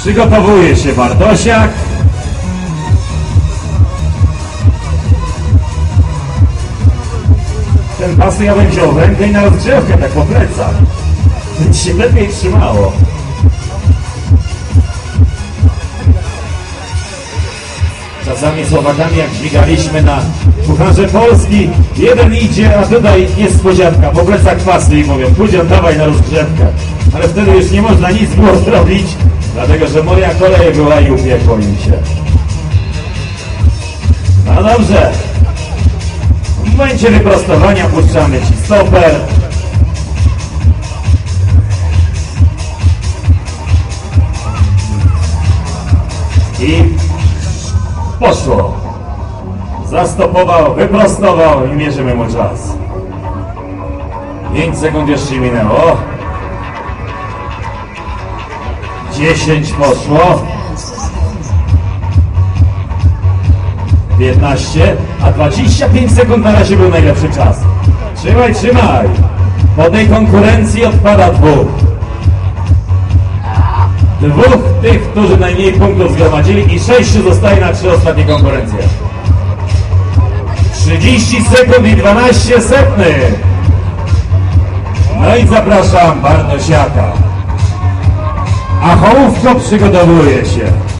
Przygotowuje się Bartosiak. Ten pas to ja bym wziął w rękę i na rozgrzewkę, tak po plecach. Będzie się lepiej trzymało. Czasami Słowakami jak dźwigaliśmy na Pucharze Polski, jeden idzie, a tutaj niespodzianka, po plecach pasy i mówią, Pudzian dawaj na rozgrzewkę. Ale wtedy już nie można nic było zrobić, dlatego że moja kolej była i upiekło im się. No dobrze. W momencie wyprostowania puszczamy Ci stoper. I poszło. Zastopował, wyprostował i mierzymy mu czas. 5 sekund jeszcze minęło. 10 poszło. 15, a 25 sekund na razie był najlepszy czas. Trzymaj, trzymaj. Po tej konkurencji odpada dwóch. Dwóch tych, którzy najmniej punktów zgromadzili i sześciu zostaje na trzy ostatnie konkurencje. 30 sekund i 12 setnych. No i zapraszam Bartosiaka. A Hołówko przygotowuje się.